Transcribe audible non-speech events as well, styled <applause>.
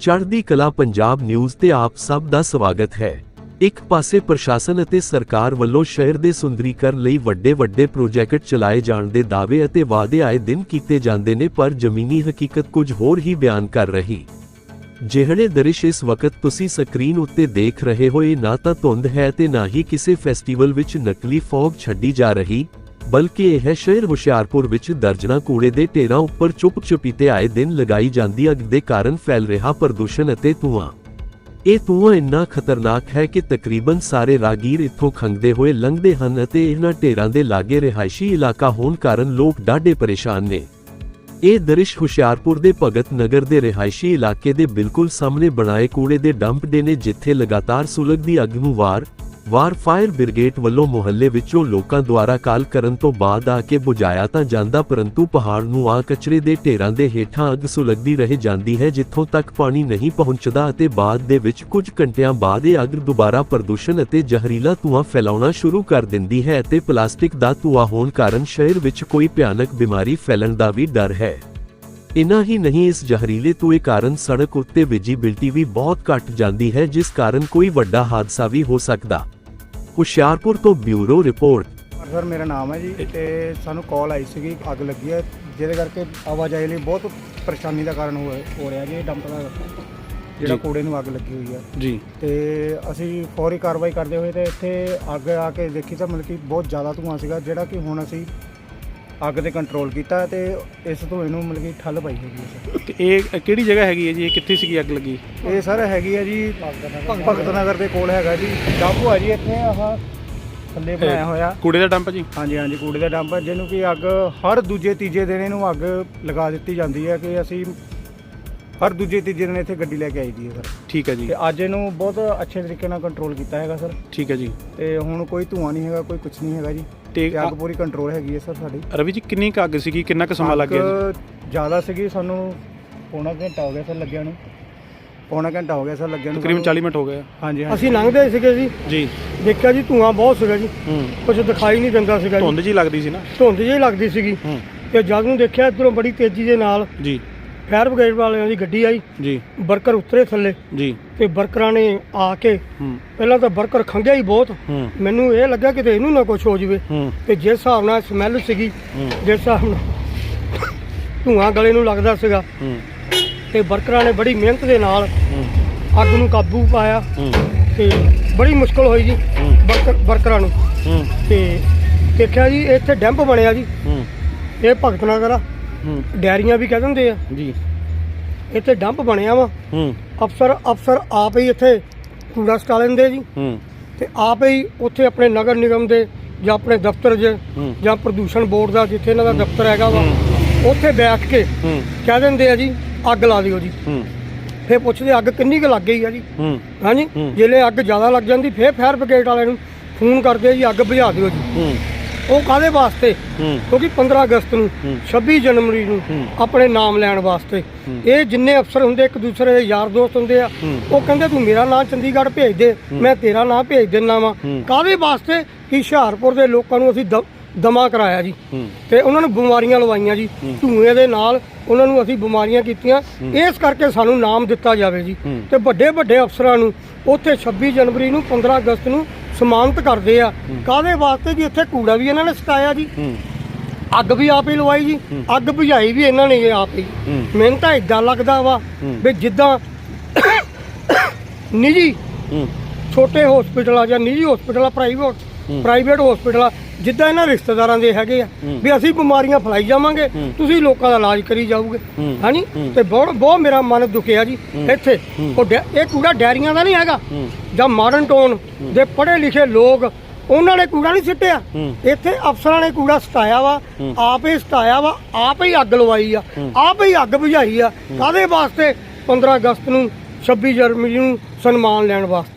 ਚੜ੍ਹਦੀ ਕਲਾ ਪੰਜਾਬ ਨਿਊਜ਼ ਤੇ ਆਪ ਸਭ ਦਾ ਸਵਾਗਤ ਹੈ। ਇੱਕ ਪਾਸੇ ਪ੍ਰਸ਼ਾਸਨ ਅਤੇ ਸਰਕਾਰ ਵੱਲੋਂ ਸ਼ਹਿਰ ਦੇ ਸੁੰਦਰੀਕਰਨ ਲਈ ਵੱਡੇ ਵੱਡੇ ਪ੍ਰੋਜੈਕਟ ਚਲਾਏ ਜਾਣ ਦੇ ਦਾਅਵੇ ਅਤੇ ਵਾਅਦੇ ਆਏ ਦਿਨ ਕੀਤੇ ਜਾਂਦੇ ਨੇ, ਪਰ ਜ਼ਮੀਨੀ ਹਕੀਕਤ ਕੁਝ ਹੋਰ ਹੀ ਬਿਆਨ ਕਰ ਰਹੀ। ਜਿਹੜੇ ਦ੍ਰਿਸ਼ ਇਸ ਵਕਤ ਤੁਸੀਂ ਸਕਰੀਨ ਉੱਤੇ ਦੇਖ ਰਹੇ ਹੋ, ਇਹ ਨਾ ਤਾਂ ਧੁੰਦ ਹੈ ਤੇ ਨਾ ਹੀ ਕਿਸੇ ਫੈਸਟੀਵਲ ਵਿੱਚ ਨਕਲੀ ਫੌਗ ਛੱਡੀ ਜਾ ਰਹੀ। ਬਲਕਿ ਇਹ ਸ਼ਹਿਰ ਹੁਸ਼ਿਆਰਪੁਰ ਵਿੱਚ ਦਰਜਨਾ ਕੂੜੇ ਦੇ ਢੇਰਾਂ ਉੱਪਰ ਚੁੱਪ ਚੁਪੀਤੇ ਆਏ ਦਿਨ ਲਗਾਈ ਜਾਂਦੀ ਅੱਗ ਦੇ ਕਾਰਨ ਫੈਲ ਰਿਹਾ ਪ੍ਰਦੂਸ਼ਣ ਅਤੇ ਧੂਆਂ। ਇਹ ਧੂਆਂ ਇੰਨਾ ਖਤਰਨਾਕ ਹੈ ਕਿ ਤਕਰੀਬਨ ਸਾਰੇ ਰਾਗੀਰ ਇੱਥੋਂ ਖੰਗਦੇ ਹੋਏ ਲੰਘਦੇ ਹਨ ਅਤੇ ਇਹਨਾਂ ਢੇਰਾਂ ਦੇ ਲਾਗੇ ਰਿਹਾਇਸ਼ੀ ਇਲਾਕਾ ਹੋਣ ਕਾਰਨ ਲੋਕ ਡਾਢੇ ਪਰੇਸ਼ਾਨ ਨੇ। ਇਹ ਦ੍ਰਿਸ਼ ਹੁਸ਼ਿਆਰਪੁਰ ਦੇ ਭਗਤ ਨਗਰ ਦੇ ਰਿਹਾਇਸ਼ੀ ਇਲਾਕੇ ਦੇ ਬਿਲਕੁਲ ਸਾਹਮਣੇ ਬਣਾਏ ਕੂੜੇ ਦੇ ਡੰਪ ਡੇ ਨੇ ਜਿੱਥੇ ਲਗਾਤਾਰ ਸੁਲਗਦੀ ਅੱਗ ਨੂੰ ਵਾਰ ਵਾਰ ਫਾਇਰ ਬ੍ਰਿਗੇਡ ਵੱਲੋਂ ਮੁਹੱਲੇ ਵਿੱਚੋਂ ਲੋਕਾਂ ਦੁਆਰਾ ਕਾਲ ਕਰਨ ਤੋਂ ਬਾਅਦ ਆ ਕੇ ਬੁਝਾਇਆ ਤਾਂ ਜਾਂਦਾ ਪਰੰਤੂ ਪਹਾੜ ਨੂੰ ਆ ਕਚਰੇ ਦੇ ਢੇਰਾਂ ਦੇ ਹੇਠਾਂ ਅੱਗ ਸੁਲਗਦੀ ਰਹਿ ਜਾਂਦੀ ਹੈ ਜਿੱਥੋਂ ਤੱਕ ਪਾਣੀ ਨਹੀਂ ਪਹੁੰਚਦਾ ਅਤੇ ਬਾਅਦ ਦੇ ਵਿੱਚ ਕੁਝ ਘੰਟਿਆਂ ਬਾਅਦ ਇਹ ਅੱਗ ਦੁਬਾਰਾ ਪ੍ਰਦੂਸ਼ਣ ਅਤੇ ਜ਼ਹਿਰੀਲਾ ਧੂਆਂ ਫੈਲਾਉਣਾ ਸ਼ੁਰੂ ਕਰ ਦਿੰਦੀ ਹੈ ਅਤੇ ਪਲਾਸਟਿਕ ਦਾ ਧੂਆਂ ਹੋਣ ਕਾਰਨ ਸ਼ਹਿਰ ਵਿੱਚ ਕੋਈ ਭਿਆਨਕ ਬਿਮਾਰੀ ਫੈਲਣ ਦਾ ਵੀ ਡਰ ਹੈ। ਇਨਾ ਹੀ ਨਹੀਂ ਇਸ ਜ਼ਹਿਰੀਲੇ ਧੂਏ ਕਾਰਨ ਸੜਕ ਉੱਤੇ ਵਿਜੀਬਿਲਟੀ ਵੀ ਬਹੁਤ ਘਟ ਜਾਂਦੀ ਹੈ ਜਿਸ ਕਾਰਨ ਕੋਈ ਵੱਡਾ ਹਾਦਸਾ ਵੀ ਹੋ ਸਕਦਾ। ਹੁਸ਼ਿਆਰਪੁਰ ਤੋਂ ਬਿਊਰੋ ਰਿਪੋਰਟ। ਸਰ ਮੇਰਾ ਨਾਮ ਹੈ ਜੀ ਤੇ ਸਾਨੂੰ ਕਾਲ ਆਈ ਸੀਗੀ ਅੱਗ ਲੱਗੀ ਹੈ ਜਿਹਦੇ ਕਰਕੇ ਆਵਾਜਾਈ ਲਈ ਬਹੁਤ ਪਰੇਸ਼ਾਨੀ ਦਾ ਕਾਰਨ ਹੋ ਹੋ ਰਿਹਾ ਜੀ ਇਹ ਡੰਪ ਦਾ ਜਿਹੜਾ। ਕੂੜੇ ਨੂੰ ਅੱਗ ਲੱਗੀ ਹੋਈ ਹੈ। ਜੀ। ਤੇ ਅਸੀਂ ਫੌਰੀ ਕਾਰਵਾਈ ਕਰਦੇ ਹੋਏ ਤੇ ਇੱਥੇ ਅੱਗ ਆ ਕੇ ਦੇਖੀ ਤਾਂ ਮਤਲਬ ਕਿ ਬਹੁਤ ਜ਼ਿਆਦਾ ਧੂਆਂ ਸੀਗਾ ਜਿਹੜਾ ਕਿ ਹੁਣ ਅਸੀਂ ਅੱਗ ਤੇ ਕੰਟਰੋਲ ਕੀਤਾ ਤੇ ਇਸ ਤੋਂ ਇਹਨੂੰ ਮਤਲਬ ਕਿ ਠੱਲ ਪਾਈ ਹੈਗੀ ਹੈ ਸਰ। ਤੇ ਇਹ ਕਿਹੜੀ ਜਗ੍ਹਾ ਹੈਗੀ ਹੈ ਜੀ? ਇਹ ਕਿੱਥੇ ਸੀਗੀ ਅੱਗ ਲੱਗੀ? ਇਹ ਸਰ ਹੈਗੀ ਹੈ ਜੀ ਭਗਤ ਨਗਰ ਦੇ ਕੋਲ ਹੈਗਾ ਜੀ। ਡੰਪ ਹੈ ਜੀ ਇੱਥੇ ਆਹ ਥੱਲੇ ਬਣਾਇਆ ਹੋਇਆ। ਕੂੜੇ ਦਾ ਡੰਪ ਜੀ? ਹਾਂਜੀ ਹਾਂਜੀ ਕੂੜੇ ਦਾ ਡੰਪ। ਜਿਹਨੂੰ ਕਿ ਅੱਗ ਹਰ ਦੂਜੇ ਤੀਜੇ ਦਿਨ ਇਹਨੂੰ ਅੱਗ ਲਗਾ ਦਿੱਤੀ ਜਾਂਦੀ ਹੈ ਕਿ ਅਸੀਂ ਹਰ ਦੂਜੇ ਤੀਜੇ ਦਿਨ ਇੱਥੇ ਗੱਡੀ ਲੈ ਕੇ ਆਈ ਦੀ ਹੈ ਸਰ। ਠੀਕ ਹੈ ਜੀ। ਤੇ ਅੱਜ ਇਹਨੂੰ ਬਹੁਤ ਅੱਛੇ ਤਰੀਕੇ ਨਾਲ ਕੰਟਰੋਲ ਕੀਤਾ ਹੈਗਾ ਸਰ। ਠੀਕ ਹੈ ਜੀ। ਤੇ ਹੁਣ ਕੋਈ ਧੂਆਂ ਨਹੀਂ ਹੈਗਾ ਕੋਈ ਕੁਝ ਨਹੀਂ ਹੈਗਾ ਜੀ। ਤੇ ਤੇ ਅੱਗ ਪੂਰੀ ਕੰਟਰੋਲ ਹੈਗੀ ਹੈ ਸਰ ਸਾਡੀ। ਰਵੀ ਜੀ ਕਿੰਨੀ ਕੁ ਅੱਗ ਸੀਗੀ? ਕਿੰਨਾ ਕੁ ਸਮਾਂ ਲੱਗ ਗਿਆ ਜੀ? ਜ਼ਿਆਦਾ ਸੀਗੀ ਸਾਨੂੰ ਪੌਣਾ ਘੰਟਾ ਹੋ ਗਿਆ ਸਰ ਲੱਗਿਆ ਨੂੰ। ਪੌਣਾ ਘੰਟਾ ਹੋ ਗਿਆ ਸਰ ਲੱਗਿਆ ਨੂੰ। ਤਕਰੀਬਨ ਸਾਨੂੰ। 40 ਮਿੰਟ ਹੋ ਗਏ। ਆ। ਹਾਂਜੀ ਹਾਂਜੀ। ਅਸੀਂ ਲੰਘਦੇ ਸੀਗੇ ਜੀ। ਜੀ। ਦੇਖਿਆ ਜੀ ਧੂਆਂ ਬਹੁਤ ਸੀਗਾ ਜੀ। ਹੂੰ। ਕੁਝ ਦਿਖਾਈ ਨਹੀਂ ਦਿੰਦਾ ਸੀਗਾ ਜੀ। ਧੁੰਦ ਜੀ ਲੱਗਦੀ ਸੀ ਨਾ। ਧੁੰਦ ਜਿਹੀ ਲੱਗਦੀ ਸੀਗੀ। ਹੂੰ। ਤੇ ਜਦ ਨੂੰ ਦੇਖਿਆ ਇਧਰੋਂ ਬੜੀ ਤੇਜ਼ੀ ਦੇ ਨਾਲ ਜੀ। ਫਾਇਰ ਬ੍ਰਿਗੇਡ ਵਾਲਿਆਂ ਦੀ ਗੱਡੀ ਆਈ। ਜੀ। ਵਰਕਰ ਉਤਰੇ ਥੱਲੇ। ਜੀ। ਤੇ ਵਰਕਰਾਂ ਨੇ ਆ ਕੇ ਪਹਿਲਾਂ ਤਾਂ ਵਰਕਰ ਖੰਗਿਆ ਹੀ ਬਹੁਤ। ਮੈਨੂੰ ਇਹ ਲੱਗਾ ਕਿ ਇਹਨੂੰ ਨਾ ਕੁਝ ਹੋ ਜਵੇ। ਤੇ ਜਿਸ ਹਿਸਾਬ ਨਾਲ ਸਮੈਲ ਸੀਗੀ ਜਿਸ ਹਿਸਾਬ ਨਾਲ ਧੂਆਂ ਗਲੇ ਨੂੰ ਲੱਗਦਾ ਸੀਗਾ। ਤੇ ਵਰਕਰਾਂ ਨੇ ਬੜੀ ਮਿਹਨਤ ਦੇ ਨਾਲ ਅੱਗ ਨੂੰ ਕਾਬੂ ਪਾਇਆ। ਤੇ ਬੜੀ ਮੁਸ਼ਕਲ ਹੋਈ ਜੀ ਵਰਕਰ ਨੂੰ। ਤੇ ਦੇਖਿਆ ਜੀ ਇੱਥੇ ਡੈਂਪ ਬਣਿਆ ਜੀ। ਇਹ ਭਗਤ ਨਗਰ ਆ। ਹੂੰ। ਡੈਰੀਆਂ ਵੀ ਕਹਿ ਦਿੰਦੇ ਆ। ਜੀ। ਇੱਥੇ ਡੰਪ ਬਣਿਆ ਵਾ। ਹੂੰ। ਅਫਸਰ ਅਫਸਰ ਆਪ ਹੀ ਇੱਥੇ ਕੂੜਾ ਸਟਾ ਲੈਂਦੇ ਜੀ। ਹੂੰ। ਤੇ ਆਪ ਹੀ ਉੱਥੇ ਆਪਣੇ ਨਗਰ ਨਿਗਮ ਦੇ ਜਾਂ ਆਪਣੇ ਦਫ਼ਤਰ 'ਚ ਜਾਂ ਪ੍ਰਦੂਸ਼ਣ ਬੋਰਡ ਦਾ ਜਿੱਥੇ ਇਹਨਾਂ ਦਾ ਦਫ਼ਤਰ ਹੈਗਾ ਵਾ ਉੱਥੇ ਬੈਠ ਕੇ ਕਹਿ ਦਿੰਦੇ ਆ ਜੀ ਅੱਗ ਲਾ ਦਿਓ ਜੀ। ਹੂੰ। ਫਿਰ ਪੁੱਛਦੇ ਅੱਗ ਕਿੰਨੀ ਕੁ ਲੱਗ ਗਈ ਆ ਜੀ। ਹੂੰ। ਹਾਂਜੀ। ਜਿਹੜੇ ਅੱਗ ਜ਼ਿਆਦਾ ਲੱਗ ਜਾਂਦੀ ਫਿਰ ਫਾਇਰ ਬ੍ਰਿਗੇਡ ਵਾਲਿਆਂ ਨੂੰ ਫੋਨ ਕਰਦੇ ਆ ਜੀ ਅੱਗ ਬੁਝਾ ਦਿਓ ਜੀ। ਹੂੰ। ਉਹ ਕਾਦੇ ਵਾਸਤੇ? ਕਿਉਂਕਿ 15 ਅਗਸਤ ਨੂੰ ਹੂੰ। 26 ਜਨਵਰੀ ਨੂੰ। ਆਪਣੇ ਨਾਮ ਲੈਣ ਵਾਸਤੇ। ਇਹ ਜਿੰਨੇ ਅਫਸਰ ਹੁੰਦੇ ਇੱਕ ਦੂਸਰੇ ਦੇ ਯਾਰ ਦੋਸਤ ਹੁੰਦੇ ਆ। ਉਹ ਕਹਿੰਦੇ ਤੂੰ ਮੇਰਾ ਨਾਮ ਚੰਡੀਗੜ੍ਹ ਭੇਜ ਦੇ। ਮੈਂ ਤੇਰਾ ਨਾਮ ਭੇਜ ਦਿੰਨਾ ਵਾ। ਕਾਦੇ ਵਾਸਤੇ? ਕਿ ਹੁਸ਼ਿਆਰਪੁਰ ਦੇ ਲੋਕਾਂ ਨੂੰ ਅਸੀਂ ਦਮਾ ਕਰਾਇਆ ਜੀ। ਤੇ ਉਹਨਾਂ ਨੂੰ ਬਿਮਾਰੀਆਂ ਲਵਾਈਆਂ ਜੀ। ਧੂਏ ਦੇ ਨਾਲ ਉਹਨਾਂ ਨੂੰ ਅਸੀਂ ਬਿਮਾਰੀਆਂ ਕੀਤੀਆਂ। ਇਸ ਕਰਕੇ ਸਾਨੂੰ ਨਾਮ ਦਿੱਤਾ ਜਾਵੇ ਜੀ। ਤੇ ਵੱਡੇ ਵੱਡੇ ਅਫਸਰਾਂ ਨੂੰ ਉੱਥੇ 26 ਜਨਵਰੀ ਨੂੰ 15 ਅਗਸਤ ਨੂੰ ਸਨਮਾਨਿਤ ਕਰਦੇ ਆ। ਕਾਦੇ ਵਾਸਤੇ ਜੀ? ਇੱਥੇ ਕੂੜਾ ਵੀ ਇਹਨਾਂ ਨੇ ਸਟਾਇਆ ਜੀ। ਅੱਗ ਵੀ ਆਪ ਹੀ ਲਵਾਈ ਜੀ। ਅੱਗ ਬੁਝਾਈ ਵੀ ਇਹਨਾਂ ਨੇ ਆਪ ਹੀ। ਮੈਨੂੰ ਤਾਂ ਇਦਾਂ ਲੱਗਦਾ ਵਾ। ਵੀ ਜਿੱਦਾਂ <coughs> ਨਿੱਜੀ ਛੋਟੇ ਹਸਪੀਟਲ ਆ ਜਾਂ ਨਿੱਜੀ ਹਸਪੀਟਲ ਆ ਪ੍ਰਾਈਵੇਟ ਪ੍ਰਾਈਵੇਟ ਹਸਪੀਟਲ ਆ ਜਿੱਦਾਂ ਇਹਨਾਂ ਰਿਸ਼ਤੇਦਾਰਾਂ ਦੇ ਹੈਗੇ ਆ ਵੀ ਅਸੀਂ ਬਿਮਾਰੀਆਂ ਫੈਲਾਈ ਜਾਵਾਂਗੇ ਤੁਸੀਂ ਲੋਕਾਂ ਦਾ ਇਲਾਜ ਕਰੀ ਜਾਓਗੇ। ਹਾਂਜੀ ਤੇ ਬਹੁਤ ਬਹੁਤ ਮੇਰਾ ਮਨ ਦੁਖਿਆ ਜੀ ਇੱਥੇ। ਉਹ ਡੈ- ਇਹ ਕੂੜਾ ਡੈਰੀਆਂ ਦਾ ਨਹੀਂ ਹੈਗਾ। ਜਾਂ ਮਾਡਰਨ ਟਾਊਨ ਦੇ ਪੜ੍ਹੇ ਲਿਖੇ ਲੋਕ ਉਹਨਾਂ ਨੇ ਕੂੜਾ ਨਹੀਂ ਸਿੱਟਿਆ। ਇੱਥੇ ਅਫਸਰਾਂ ਨੇ ਕੂੜਾ ਸਟਾਇਆ ਵਾ ਆਪ ਹੀ ਸਟਾਇਆ ਵਾ ਆਪ ਹੀ ਅੱਗ ਲਵਾਈ ਆ ਆਪ ਹੀ ਅੱਗ ਬੁਝਾਈ ਆ। ਕਾਦੇ ਵਾਸਤੇ? 15 ਅਗਸਤ ਨੂੰ 26 ਜਨਵਰੀ ਨੂੰ ਸਨਮਾਨ ਲੈਣ ਵਾਸਤੇ।